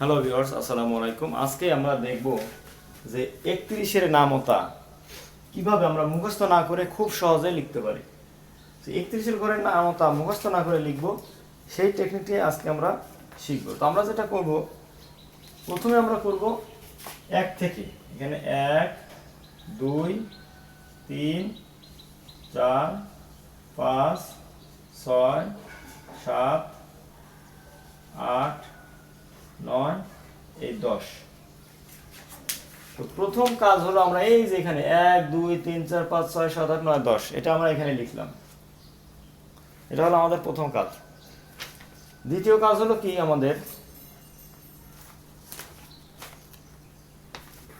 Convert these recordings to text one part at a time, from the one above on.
Hello viewers আসসালামু আলাইকুম। আজকে আমরা দেখব যে একত্রিশের নামতা কীভাবে আমরা মুখস্থ না করে খুব সহজে লিখতে পারি। যে একত্রিশের ঘরের নামতা মুখস্থ না করে লিখব, সেই টেকনিকটি আজকে আমরা শিখব। তো আমরা যেটা করব, প্রথমে আমরা করব এক থেকে। এখানে এক, দুই, তিন, চার, পাঁচ, ছয়, সাত, আট নয়, এই দশ। তো প্রথম কাজ হলো আমরা এই যে এখানে এক, দুই, তিন, চার, পাঁচ, ছয়, সাত, আট, নয়, দশ, এটা আমরা এখানে লিখলাম। এটা হলো আমাদের প্রথম কাজ। দ্বিতীয় কাজ হলো কি আমাদের?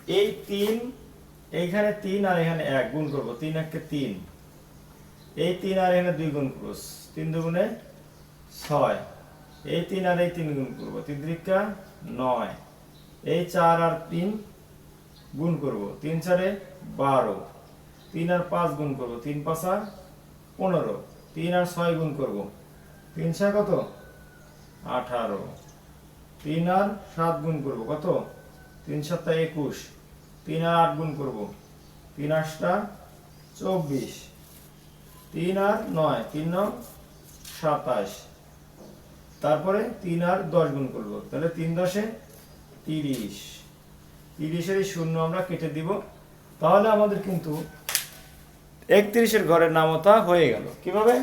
এই তিন, এইখানে তিন আর এখানে এক, গুণ করব। তিন এককে তিন। এই তিন আর এখানে দুই গুণ করব। তিন দুগুণে ছয়। এই তিন আর এই তিন গুণ করব। তিন ত্রিকা নয়। এই চার আর তিন গুণ করব। তিন চারে বারো। তিন আর পাঁচ গুণ করব। তিন পাঁচা পনেরো। তিন আর ছয় গুণ করব। তিন ছয় কত? আঠারো। তিন আর সাত গুণ করব। কত? তিন সাতটা একুশ। তিন আর আট গুণ করব। তিন আটটা চব্বিশ। তিন আর নয়। তিন নয় সাতাশ। তারপরে তিন আর দশ গুণ করব। তাহলে তিন দশে তিরিশ। তিরিশের এই শূন্য আমরা কেটে দিব। তাহলে আমাদের কিন্তু একত্রিশের ঘরের নামতা হয়ে গেল। কীভাবে?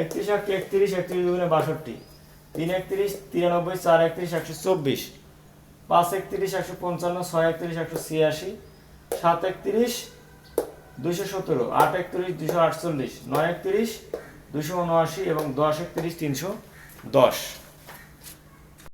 একত্রিশ একটি একত্রিশ একত্রিশ দুগুণে বাষট্টি। তিন একত্রিশ, তিরানব্বই, চার একত্রিশ, একশো চব্বিশ। পাঁচ একত্রিশ, একশো পঞ্চান্ন, ছয় একত্রিশ, একশো ছিয়াশি। সাত একত্রিশ দুশো সতেরো। আট একত্রিশ দুশো আটচল্লিশ। নয় একত্রিশ দুশো উনআশি এবং দশ একত্রিশ, তিনশো দশ।